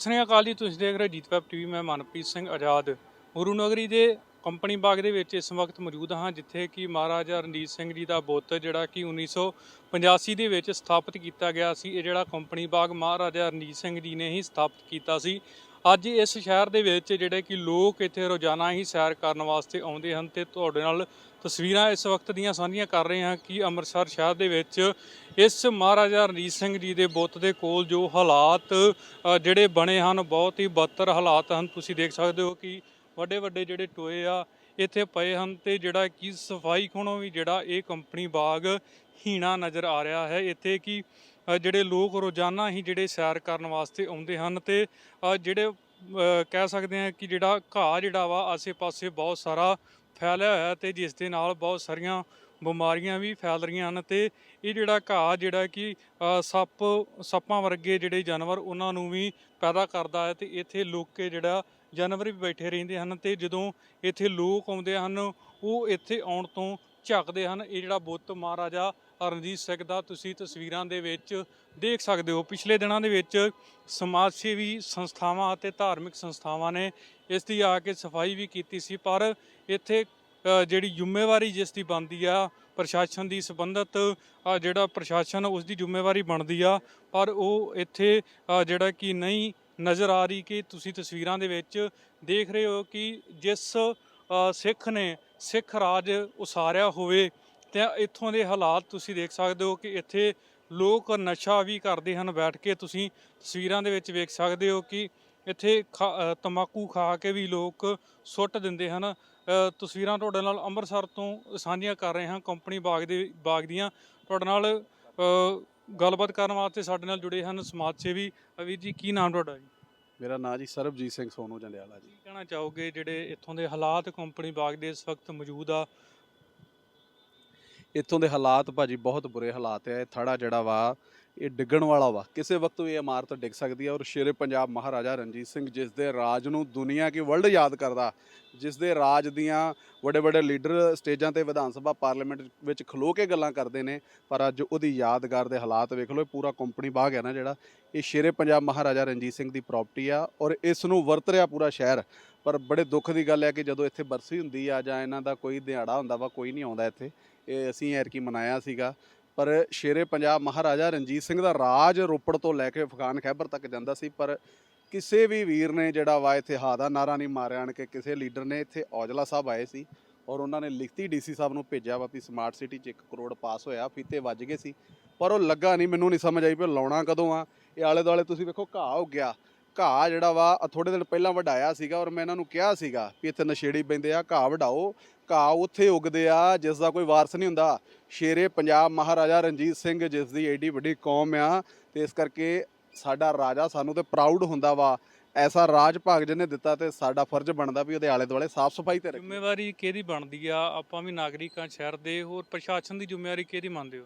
ਸਤਿ ਸ੍ਰੀ ਅਕਾਲ ਜੀ, ਤੁਸੀਂ ਦੇਖ ਰਹੇ ਜੀਤ ਵੈਬ ਟੀਵੀ, ਮੈਂ ਮਨਪ੍ਰੀਤ ਸਿੰਘ ਆਜ਼ਾਦ। ਗੁਰੂ ਨਗਰੀ ਦੇ ਕੰਪਨੀ ਬਾਗ ਦੇ ਵਿੱਚ ਇਸ ਵਕਤ ਮੌਜੂਦ ਹਾਂ, ਜਿੱਥੇ ਕਿ ਮਹਾਰਾਜਾ ਰਣਜੀਤ ਸਿੰਘ ਜੀ ਦਾ ਬੁੱਤ, ਜਿਹੜਾ ਕਿ 1985 ਦੇ ਵਿੱਚ ਸਥਾਪਿਤ ਕੀਤਾ ਗਿਆ ਸੀ। ਇਹ ਜਿਹੜਾ ਕੰਪਨੀ ਬਾਗ ਮਹਾਰਾਜਾ ਰਣਜੀਤ ਸਿੰਘ ਜੀ ਨੇ ਹੀ ਸਥਾਪਿਤ ਕੀਤਾ ਸੀ। ਅੱਜ ਇਸ ਸ਼ਹਿਰ ਦੇ ਵਿੱਚ ਜਿਹੜੇ ਕਿ ਲੋਕ ਇੱਥੇ ਰੋਜ਼ਾਨਾ ਹੀ ਸੈਰ ਕਰਨ ਵਾਸਤੇ ਆਉਂਦੇ ਹਨ ਤੇ ਤੁਹਾਡੇ ਨਾਲ ਤਸਵੀਰਾਂ ਇਸ ਵਕਤ ਦੀਆਂ ਸਾਂਝੀਆਂ ਕਰ ਰਹੇ ਹਾਂ ਕਿ ਅੰਮ੍ਰਿਤਸਰ ਸ਼ਹਿਰ ਦੇ ਵਿੱਚ ਇਸ ਮਹਾਰਾਜਾ ਰਣਜੀਤ ਸਿੰਘ ਜੀ ਦੇ ਬੁੱਤ ਦੇ ਕੋਲ ਜੋ ਹਾਲਾਤ ਜਿਹੜੇ ਬਣੇ ਹਨ, ਬਹੁਤ ਹੀ ਬਦਤਰ ਹਾਲਾਤ ਹਨ। ਤੁਸੀਂ ਦੇਖ ਸਕਦੇ ਹੋ ਕਿ ਵੱਡੇ ਵੱਡੇ ਜਿਹੜੇ ਟੋਏ ਆ, ਇੱਥੇ ਪਏ ਹਨ ਤੇ ਜਿਹੜਾ ਕਿ ਸਫ਼ਾਈ ਖੋਣੋਂ ਵੀ ਜਿਹੜਾ ਇਹ ਕੰਪਨੀ ਬਾਗ ਹੀਣਾ ਨਜ਼ਰ ਆ ਰਿਹਾ ਹੈ। ਇੱਥੇ ਕਿ ਜਿਹੜੇ ਲੋਕ ਰੋਜ਼ਾਨਾ ਹੀ ਜਿਹੜੇ ਸੈਰ ਕਰਨ ਵਾਸਤੇ ਆਉਂਦੇ ਹਨ ਤੇ ਜਿਹੜੇ ਕਹਿ ਸਕਦੇ ਹਾਂ ਕਿ ਜਿਹੜਾ ਘਾਹ ਜਿਹੜਾ ਵਾ, ਆਸੇ-ਪਾਸੇ ਬਹੁਤ ਸਾਰਾ ਫੈਲਿਆ ਹੋਇਆ ਤੇ ਜਿਸ ਦੇ ਨਾਲ ਬਹੁਤ ਸਾਰੀਆਂ ਬਿਮਾਰੀਆਂ ਵੀ ਫੈਲ ਰਹੀਆਂ ਹਨ ਤੇ ਇਹ ਜਿਹੜਾ ਘਾਹ ਜਿਹੜਾ ਕਿ ਸੱਪ, ਸੱਪਾਂ ਵਰਗੇ ਜਿਹੜੇ ਜਾਨਵਰ ਉਹਨਾਂ ਨੂੰ ਵੀ ਪੈਦਾ ਕਰਦਾ ਹੈ ਤੇ ਇੱਥੇ ਲੋਕ ਜਿਹੜਾ ਜਾਨਵਰ ਵੀ ਬੈਠੇ ਰਹਿੰਦੇ ਹਨ ਤੇ ਜਦੋਂ ਇੱਥੇ ਲੋਕ ਆਉਂਦੇ ਹਨ, ਉਹ ਇੱਥੇ ਆਉਣ ਤੋਂ ਝੱਕਦੇ ਹਨ। ਇਹ ਜਿਹੜਾ ਬੁੱਤ ਮਹਾਰਾਜਾ ਰਣਜੀਤ ਸਿੰਘ ਦਾ ਤੁਸੀਂ ਤਸਵੀਰਾਂ ਦੇ ਵਿੱਚ ਦੇਖ ਸਕਦੇ ਹੋ। ਪਿਛਲੇ ਦਿਨਾਂ ਦੇ ਵਿੱਚ ਸਮਾਜ ਸੇਵੀ ਸੰਸਥਾਵਾਂ ਅਤੇ ਧਾਰਮਿਕ ਸੰਸਥਾਵਾਂ ਨੇ ਇਸ ਦੀ ਆ ਕੇ ਸਫ਼ਾਈ ਵੀ ਕੀਤੀ ਸੀ, ਪਰ ਇੱਥੇ ਜਿਹੜੀ ਜ਼ਿੰਮੇਵਾਰੀ ਜਿਸ ਦੀ ਬਣਦੀ ਆ, ਪ੍ਰਸ਼ਾਸਨ ਦੀ ਸੰਬੰਧਤ ਜਿਹੜਾ ਪ੍ਰਸ਼ਾਸਨ ਉਸ ਦੀ ਜ਼ਿੰਮੇਵਾਰੀ ਬਣਦੀ ਆ, ਪਰ ਉਹ ਇੱਥੇ ਜਿਹੜਾ ਕਿ ਨਹੀਂ ਨਜ਼ਰ ਆ ਰਹੀ ਕਿ ਤੁਸੀਂ ਤਸਵੀਰਾਂ ਦੇ ਵਿੱਚ ਦੇਖ ਰਹੇ ਹੋ ਕਿ ਜਿਸ ਸਿੱਖ ਨੇ ਸਿੱਖ ਰਾਜ ਉਸਾਰਿਆ ਹੋਵੇ ਤੇ ਇੱਥੋਂ ਦੇ ਹਾਲਾਤ ਤੁਸੀਂ ਦੇਖ ਸਕਦੇ ਹੋ ਕਿ ਇੱਥੇ ਲੋਕ ਨਸ਼ਾ ਵੀ ਕਰਦੇ ਹਨ ਬੈਠ ਕੇ ਤੁਸੀਂ ਤਸਵੀਰਾਂ ਦੇ ਵਿੱਚ ਵੇਖ ਸਕਦੇ ਹੋ ਕਿ ਇੱਥੇ ਤੰਬਾਕੂ ਖਾ ਕੇ ਵੀ ਲੋਕ ਸੁੱਟ ਦਿੰਦੇ ਹਨ। ਤਸਵੀਰਾਂ ਤੁਹਾਡੇ ਨਾਲ ਅੰਮ੍ਰਿਤਸਰ ਤੋਂ ਸਾਂਝੀਆਂ ਕਰ ਰਹੇ ਹਾਂ। ਕੰਪਨੀ ਬਾਗ ਦੇ ਬਾਗ ਦੀਆਂ ਤੁਹਾਡੇ ਨਾਲ ਗੱਲਬਾਤ ਕਰਨ ਵਾਸਤੇ ਸਾਡੇ ਨਾਲ ਜੁੜੇ ਹਨ ਸਮਾਜ ਸੇਵੀ। ਵੀਰ ਜੀ ਕੀ ਨਾਮ ਤੁਹਾਡਾ ਜੀ? ਮੇਰਾ ਨਾਂ ਜੀ ਸਰਬਜੀਤ ਸਿੰਘ ਸੋਨੂ ਜੰਡਿਆਲਾ ਜੀ। ਕੀ ਕਹਿਣਾ ਚਾਹੋਗੇ ਜਿਹੜੇ ਇੱਥੋਂ ਦੇ ਹਾਲਾਤ ਕੰਪਨੀ ਬਾਗ ਦੇ ਇਸ ਵਕਤ ਮੌਜੂਦ ਆ? ਇੱਥੋਂ ਦੇ ਹਾਲਾਤ ਭਾਜੀ ਬਹੁਤ ਬੁਰੇ ਹਾਲਾਤ ਹੈ ਇਹ ਥੜਾ ਜਿਹੜਾ ਵਾ, ਇਹ ਡਿੱਗਣ ਵਾਲਾ ਵਾ। ਕਿਸੇ ਵਕਤ ਵੀ ਇਹ ਇਮਾਰਤ ਡਿੱਗ ਸਕਦੀ ਹੈ ਔਰ ਸ਼ੇਰੇ ਪੰਜਾਬ ਮਹਾਰਾਜਾ ਰਣਜੀਤ ਸਿੰਘ, ਜਿਸ ਦੇ ਰਾਜ ਨੂੰ ਦੁਨੀਆ ਕੀ ਵਰਲਡ ਯਾਦ ਕਰਦਾ, ਜਿਸ ਦੇ ਰਾਜ ਦੀਆਂ ਵੱਡੇ ਵੱਡੇ ਲੀਡਰ ਸਟੇਜਾਂ ਤੇ ਵਿਧਾਨ ਸਭਾ ਪਾਰਲੀਮੈਂਟ ਵਿੱਚ ਖਲੋ ਕੇ ਗੱਲਾਂ ਕਰਦੇ ਨੇ, ਪਰ ਅੱਜ ਉਹਦੀ ਯਾਦਗਾਰ ਦੇ ਹਾਲਾਤ ਵੇਖ ਲਓ ਪੂਰਾ ਕੰਪਨੀ ਬਾਗ ਹੈ ਨਾ ਜਿਹੜਾ, ਇਹ ਸ਼ੇਰੇ ਪੰਜਾਬ ਮਹਾਰਾਜਾ ਰਣਜੀਤ ਸਿੰਘ ਦੀ ਪ੍ਰਾਪਰਟੀ ਆ ਔਰ ਇਸ ਨੂੰ ਵਰਤ ਰਿਹਾ ਪੂਰਾ ਸ਼ਹਿਰ। ਪਰ ਬੜੇ ਦੁੱਖ ਦੀ ਗੱਲ ਹੈ ਕਿ ਜਦੋਂ ਇੱਥੇ ਬਰਸੀ ਹੁੰਦੀ ਆ ਜਾਂ ਇਹਨਾਂ ਦਾ ਕੋਈ ਦਿਹਾੜਾ ਹੁੰਦਾ ਵਾ, ਕੋਈ ਨਹੀਂ ਆਉਂਦਾ ਇੱਥੇ। ਇਹ ਅਸੀਂ ਐਰਕੀ ਮਨਾਇਆ ਸੀਗਾ। ਪਰ ਸ਼ੇਰੇ ਪੰਜਾਬ ਮਹਾਰਾਜਾ ਰਣਜੀਤ ਸਿੰਘ ਦਾ ਰਾਜ ਰੋਪੜ ਤੋਂ ਲੈ ਕੇ ਅਫਗਾਨ ਖੈਬਰ ਤੱਕ ਜਾਂਦਾ ਸੀ। ਪਰ ਕਿਸੇ ਵੀ ਵੀਰ ਨੇ ਜਿਹੜਾ ਵਾ ਇੱਥੇ ਹਾ ਦਾ ਨਾਰਾ ਨਹੀਂ ਮਾਰਿਆ, ਆਣ ਕੇ ਕਿਸੇ ਲੀਡਰ ਨੇ ਇੱਥੇ ਔਜਲਾ ਸਾਹਿਬ ਆਏ ਸੀ ਔਰ ਉਹਨਾਂ ਨੇ ਲਿਖਤੀ ਡੀਸੀ ਸਾਹਿਬ ਨੂੰ ਭੇਜਿਆ ਵਾ ਵੀ ਸਮਾਰਟ ਸਿਟੀ 'ਚ 1 ਕਰੋੜ ਪਾਸ ਹੋਇਆ, ਫੀਤੇ ਵੱਜ ਗਏ ਸੀ। ਪਰ ਉਹ ਲੱਗਾ ਨਹੀਂ, ਮੈਨੂੰ ਨਹੀਂ ਸਮਝ ਆਈ ਵੀ ਉਹ ਲਾਉਣਾ ਕਦੋਂ ਆ। ਇਹ ਆਲੇ ਦੁਆਲੇ ਤੁਸੀਂ ਵੇਖੋ ਘਾਹ ਹੋ ਗਿਆ ਘਾਹ ਜਿਹੜਾ ਵਾ ਥੋੜੇ ਦਿਨ ਪਹਿਲਾਂ ਵਢਾਇਆ ਸੀਗਾ ਔਰ ਮੈਂ ਇਹਨਾਂ ਨੂੰ ਕਿਹਾ ਸੀਗਾ ਵੀ ਇੱਥੇ ਨਸ਼ੇੜੀ ਪੈਂਦੇ ਆ, ਘਾਹ ਵਢਾਓ। ਘਾਹ ਉੱਥੇ ਉਗਦੇ ਆ ਜਿਸ ਦਾ ਕੋਈ ਵਾਰਸ ਨਹੀਂ ਹੁੰਦਾ। ਸ਼ੇਰੇ ਪੰਜਾਬ ਮਹਾਰਾਜਾ ਰਣਜੀਤ ਸਿੰਘ ਜਿਸ ਦੀ ਐਡੀ ਵੱਡੀ ਕੌਮ ਆ, ਤੇ ਇਸ ਕਰਕੇ ਸਾਡਾ ਰਾਜਾ ਸਾਨੂੰ ਤੇ ਪ੍ਰਾਊਡ ਹੁੰਦਾ ਵਾ। ਐਸਾ ਰਾਜ ਭਾਗ ਜਿਹਨੇ ਦਿੱਤਾ ਤੇ ਸਾਡਾ ਫਰਜ਼ ਬਣਦਾ ਵੀ ਉਹਦੇ ਆਲੇ ਦੁਆਲੇ ਸਾਫ਼ ਸਫ਼ਾਈ ਤੇ ਰੱਖੀਏ। ਜ਼ਿੰਮੇਵਾਰੀ ਕਿਹਦੀ ਬਣਦੀ ਆ? ਆਪਾਂ ਵੀ ਨਾਗਰਿਕਾਂ ਸ਼ਹਿਰ ਦੇ ਹੋਰ ਪ੍ਰਸ਼ਾਸਨ ਦੀ ਜ਼ਿੰਮੇਵਾਰੀ ਕਿਹਦੀ ਮੰਨਦੇ ਹੋ?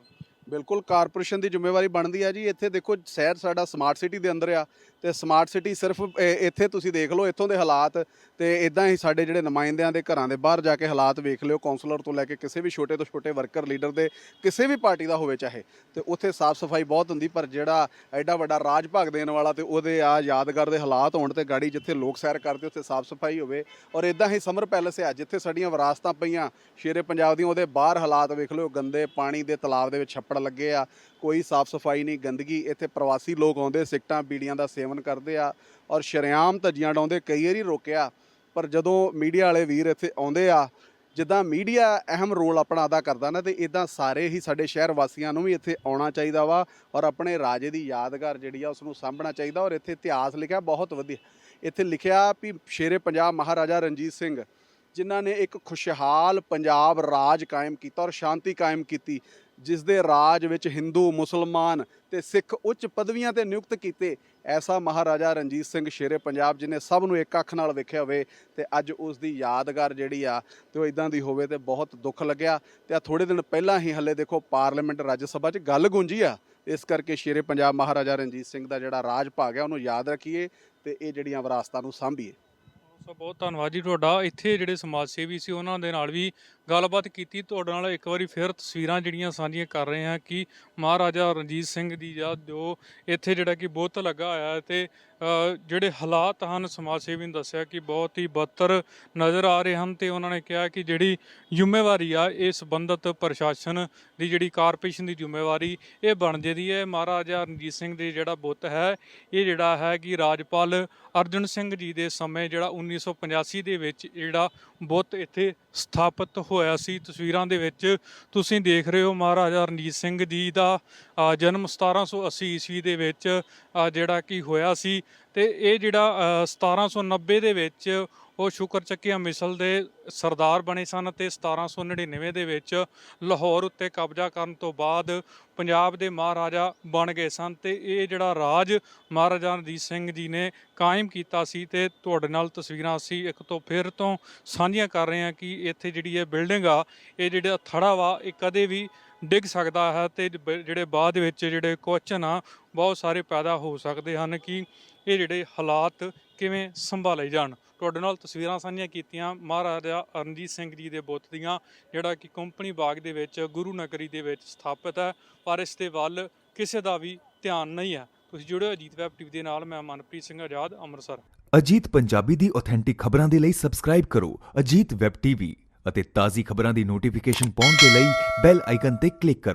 ਬਿਲਕੁਲ ਕਾਰਪੋਰੇਸ਼ਨ ਦੀ ਜ਼ਿੰਮੇਵਾਰੀ ਬਣਦੀ ਹੈ ਜੀ। ਇੱਥੇ ਦੇਖੋ, ਸ਼ਹਿਰ ਸਾਡਾ ਸਮਾਰਟ ਸਿਟੀ ਦੇ ਅੰਦਰ ਆ ਤੇ ਸਮਾਰਟ ਸਿਟੀ ਸਿਰਫ, ਇਹ- ਇੱਥੇ ਤੁਸੀਂ ਦੇਖ ਲਓ, ਇੱਥੋਂ ਦੇ ਹਾਲਾਤ ਤੇ ਇਦਾਂ ਹੀ ਸਾਡੇ ਜਿਹੜੇ ਨੁਮਾਇੰਦਿਆਂ ਦੇ ਘਰਾਂ ਦੇ ਬਾਹਰ ਜਾ ਕੇ ਹਾਲਾਤ ਵੇਖ ਲਿਓ ਕਾਉਂਸਲਰ ਤੋਂ ਲੈ ਕੇ ਕਿਸੇ ਵੀ ਛੋਟੇ ਤੋਂ ਛੋਟੇ ਵਰਕਰ ਲੀਡਰ ਦੇ, ਕਿਸੇ ਵੀ ਪਾਰਟੀ ਦਾ ਹੋਵੇ ਚਾਹੇ, ਤੇ ਉੱਥੇ ਸਾਫ਼ ਸਫ਼ਾਈ ਬਹੁਤ ਹੁੰਦੀ, ਪਰ ਜਿਹੜਾ ਐਡਾ ਵੱਡਾ ਰਾਜ ਭਾਗ ਦੇਣ ਵਾਲਾ ਤੇ ਉਹਦੇ ਆ ਯਾਦਗਾਰ ਦੇ ਹਾਲਾਤ ਹੋਣ ਤੇ ਗਾੜੀ ਜਿੱਥੇ ਲੋਕ ਸੈਰ ਕਰਦੇ, ਉੱਥੇ ਸਾਫ਼ ਸਫ਼ਾਈ ਹੋਵੇ ਔਰ ਇਦਾਂ ਹੀ ਸਮਰ ਪੈਲਸ ਆ, ਜਿੱਥੇ ਸਾਡੀਆਂ ਵਿਰਾਸਤਾਂ ਪਈਆਂ, ਸ਼ੇਰੇ ਪੰਜਾਬ ਦੀਆਂ, ਉਹਦੇ ਬਾਹਰ ਹਾਲਾਤ ਵੇਖ ਲਿਓ, ਗੰਦੇ ਪਾਣੀ ਦੇ ਤਲਾਬ ਦੇ ਵਿੱਚ ਛੱਪੜ ਲੱਗੇ ਆ, ਕੋਈ ਸਾਫ਼ ਸਫ਼ਾਈ ਨਹੀਂ, ਗੰਦਗੀ, ਇੱਥੇ ਪ੍ਰਵਾਸੀ ਲੋਕ ਆਉਂਦੇ, ਸਿਗਟਾਂ, ਬੀੜੀਆਂ ਦਾ ਸੇਵਨ ਕਰਦੇ ਆ ਔਰ ਸ਼ਰੇਆਮ ਧੱਜੀਆਂ ਡਾਉਂਦੇ, ਕਈ ਵਾਰੀ ਰੋਕਿਆ। ਪਰ ਜਦੋਂ ਮੀਡੀਆ ਵਾਲੇ ਵੀਰ ਇੱਥੇ ਆਉਂਦੇ ਆ, ਜਿੱਦਾਂ ਮੀਡੀਆ ਅਹਿਮ ਰੋਲ ਆਪਣਾ ਅਦਾ ਕਰਦਾ ਨਾ, ਤੇ ਇਦਾਂ ਸਾਰੇ ਹੀ ਸਾਡੇ ਸ਼ਹਿਰ ਵਾਸੀਆਂ ਨੂੰ ਵੀ ਇੱਥੇ ਆਉਣਾ ਚਾਹੀਦਾ ਵਾ ਔਰ ਆਪਣੇ ਰਾਜੇ ਦੀ ਯਾਦਗਾਰ ਜਿਹੜੀ ਆ ਉਸ ਨੂੰ ਸਾਂਭਣਾ ਚਾਹੀਦਾ ਔਰ ਇੱਥੇ ਇਤਿਹਾਸ ਲਿਖਿਆ ਬਹੁਤ ਵਧੀਆ। ਇੱਥੇ ਲਿਖਿਆ ਵੀ ਸ਼ੇਰੇ ਪੰਜਾਬ ਮਹਾਰਾਜਾ ਰਣਜੀਤ ਸਿੰਘ, ਜਿਨ੍ਹਾਂ ਨੇ ਇੱਕ ਖੁਸ਼ਹਾਲ ਪੰਜਾਬ ਰਾਜ ਕਾਇਮ ਕੀਤਾ ਔਰ ਸ਼ਾਂਤੀ ਕਾਇਮ ਕੀਤੀ। ਜਿਸ ਦੇ ਰਾਜ ਵਿੱਚ ਹਿੰਦੂ, ਮੁਸਲਮਾਨ ਤੇ ਸਿੱਖ ਉੱਚ ਪਦਵੀਆਂ ਤੇ ਨਿਯੁਕਤ ਕੀਤੇ, ਐਸਾ ਮਹਾਰਾਜਾ ਰਣਜੀਤ ਸਿੰਘ ਸ਼ੇਰੇ ਪੰਜਾਬ, ਜਿਨੇ ਸਭ ਨੂੰ ਇੱਕ ਅੱਖ ਨਾਲ ਵੇਖਿਆ ਹੋਵੇ ਤੇ ਅੱਜ ਉਸ ਦੀ ਯਾਦਗਾਰ ਜਿਹੜੀ ਆ ਤੇ ਉਹ ਇਦਾਂ ਦੀ ਹੋਵੇ ਤੇ ਬਹੁਤ ਦੁੱਖ ਲੱਗਿਆ। ਤੇ ਆ ਥੋੜੇ ਦਿਨ ਪਹਿਲਾਂ ਹੀ ਹੱਲੇ ਦੇਖੋ ਪਾਰਲੀਮੈਂਟ ਰਾਜ ਸਭਾ 'ਚ ਗੱਲ ਗੂੰਜੀ ਆ। ਇਸ ਕਰਕੇ ਸ਼ੇਰੇ ਪੰਜਾਬ ਮਹਾਰਾਜਾ ਰਣਜੀਤ ਸਿੰਘ ਦਾ ਜਿਹੜਾ ਰਾਜ ਭਾਗ ਹੈ ਉਹਨੂੰ ਯਾਦ ਰੱਖੀਏ ਤੇ ਇਹ ਜਿਹੜੀਆਂ ਵਿਰਾਸਤਾਂ ਨੂੰ ਸਾਂਭੀਏ। ਸੋ ਬਹੁਤ ਧੰਨਵਾਦ ਜੀ ਤੁਹਾਡਾ। ਇੱਥੇ ਜਿਹੜੇ ਸਮਾਜ ਸੇਵੀ ਸੀ, ਉਹਨਾਂ ਦੇ ਨਾਲ ਵੀ ਗੱਲਬਾਤ ਕੀਤੀ, ਤੁਹਾਡੇ ਨਾਲ ਇੱਕ ਵਾਰੀ ਫਿਰ ਤਸਵੀਰਾਂ ਜਿਹੜੀਆਂ ਸਾਂਝੀਆਂ ਕਰ ਰਹੇ ਹਾਂ ਕਿ ਮਹਾਰਾਜਾ ਰਣਜੀਤ ਸਿੰਘ ਦੀ ਜਾਂ ਜੋ ਇੱਥੇ ਜਿਹੜਾ ਕਿ ਬੁੱਤ ਲੱਗਾ ਹੋਇਆ ਹੈ ਤੇ ਜਿਹੜੇ ਹਾਲਾਤ ਹਨ, ਸਮਾਜ ਸੇਵੀ ਨੇ ਦੱਸਿਆ ਕਿ ਬਹੁਤ ਹੀ ਬਦਤਰ ਨਜ਼ਰ ਆ ਰਹੇ ਹਨ ਤੇ ਉਹਨਾਂ ਨੇ ਕਿਹਾ ਕਿ ਜਿਹੜੀ ਜ਼ਿੰਮੇਵਾਰੀ ਆ, ਇਹ ਸੰਬੰਧਤ ਪ੍ਰਸ਼ਾਸਨ ਦੀ ਜਿਹੜੀ ਕਾਰਪੋਰੇਸ਼ਨ ਦੀ ਜ਼ਿੰਮੇਵਾਰੀ, ਇਹ ਬਣ ਜਾਂਦੀ ਹੈ। ਮਹਾਰਾਜਾ ਰਣਜੀਤ ਸਿੰਘ ਦੇ ਜਿਹੜਾ ਬੁੱਤ ਹੈ, ਇਹ ਜਿਹੜਾ ਹੈ ਕਿ ਰਾਜਪਾਲ ਅਰਜਨ ਸਿੰਘ ਜੀ ਦੇ ਸਮੇਂ ਜਿਹੜਾ 1985 ਦੇ ਵਿੱਚ ਜਿਹੜਾ ਬੁੱਤ ਇੱਥੇ ਸਥਾਪਿਤ ਹੋਇਆ ਸੀ। ਤਸਵੀਰਾਂ ਦੇ ਵਿੱਚ ਤੁਸੀਂ ਦੇਖ ਰਹੇ ਹੋ ਮਹਾਰਾਜਾ ਰਣਜੀਤ ਸਿੰਘ ਜੀ ਦਾ ਅ, ਜਨਮ 1780 ਈਸਵੀ ਦੇ ਵਿੱਚ ਜਿਹੜਾ ਕਿ ਹੋਇਆ ਸੀ। ਤੇ ਇਹ ਜਿਹੜਾ ਅ, 1790 ਦੇ ਵਿੱਚ ਉਹ ਸ਼ੁਕਰ ਚੱਕੀਆਂ ਮਿਸਲ ਦੇ ਸਰਦਾਰ ਬਣੇ ਸਨ ਤੇ 1799 ਦੇ ਵਿੱਚ ਲਾਹੌਰ ਉੱਤੇ ਕਬਜ਼ਾ ਕਰਨ ਤੋਂ ਬਾਅਦ ਪੰਜਾਬ ਦੇ ਮਹਾਰਾਜਾ ਬਣ ਗਏ ਸਨ ਤੇ ਇਹ ਜਿਹੜਾ ਰਾਜ ਮਹਾਰਾਜਾ ਰਣਜੀਤ ਸਿੰਘ ਜੀ ਨੇ ਕਾਇਮ ਕੀਤਾ ਸੀ ਤੇ ਤੁਹਾਡੇ ਨਾਲ ਤਸਵੀਰਾਂ ਅਸੀਂ ਇੱਕ ਤੋਂ ਫਿਰ ਤੋਂ ਸਾਂਝੀਆਂ ਕਰ ਰਹੇ ਹਾਂ ਕਿ ਇੱਥੇ ਜਿਹੜੀ ਇਹ ਬਿਲਡਿੰਗ ਆ, ਇਹ ਜਿਹੜਾ ਥੜਾ ਵਾ, ਇਹ ਕਦੇ ਵੀ ਡਿੱਗ ਸਕਦਾ ਹੈ ਤੇ ਬ- ਜਿਹੜੇ ਬਾਅਦ ਵਿੱਚ ਜਿਹੜੇ ਕੁਐਸਚਨ ਆ ਬਹੁਤ ਸਾਰੇ ਪੈਦਾ ਹੋ ਸਕਦੇ ਹਨ ਕਿ ਇਹ ਜਿਹੜੇ ਹਾਲਾਤ ਕਿਵੇਂ ਸੰਭਾਲੇ ਜਾਣ। ਤੁਹਾਡੇ ਨਾਲ ਤਸਵੀਰਾਂ ਸਾਂਝੀਆਂ ਕੀਤੀਆਂ ਮਹਾਰਾਜਾ ਅਰਨਜੀਤ ਸਿੰਘ ਜੀ ਦੇ ਬੁੱਤ ਦੀਆਂ, ਜਿਹੜਾ ਕਿ ਕੰਪਨੀ ਬਾਗ ਦੇ ਵਿੱਚ, ਗੁਰੂ ਨਗਰੀ ਦੇ ਵਿੱਚ ਸਥਾਪਿਤ ਹੈ, ਪਰ ਇਸ ਦੇ ਵੱਲ ਕਿਸੇ ਦਾ ਵੀ ਧਿਆਨ ਨਹੀਂ ਹੈ। ਤੁਸੀਂ ਜੁੜਿਓ ਅਜੀਤ ਵੈਬ ਟੀਵੀ ਦੇ ਨਾਲ, ਮੈਂ ਮਨਪ੍ਰੀਤ ਸਿੰਘ ਆਜ਼ਾਦ, ਅੰਮ੍ਰਿਤਸਰ। ਅਜੀਤ ਪੰਜਾਬੀ ਦੀ ਆਥੈਂਟਿਕ ਖਬਰਾਂ ਦੇ ਲਈ ਸਬਸਕ੍ਰਾਈਬ ਕਰੋ ਅਜੀਤ ਵੈਬ ਟੀਵੀ ਅਤੇ ਤਾਜ਼ੀ ਖਬਰਾਂ ਦੀ ਨੋਟੀਫਿਕੇਸ਼ਨ ਪਾਉਣ ਦੇ ਲਈ ਬੈਲ ਆਈਕਨ ਤੇ ਕਲਿੱਕ ਕਰੋ।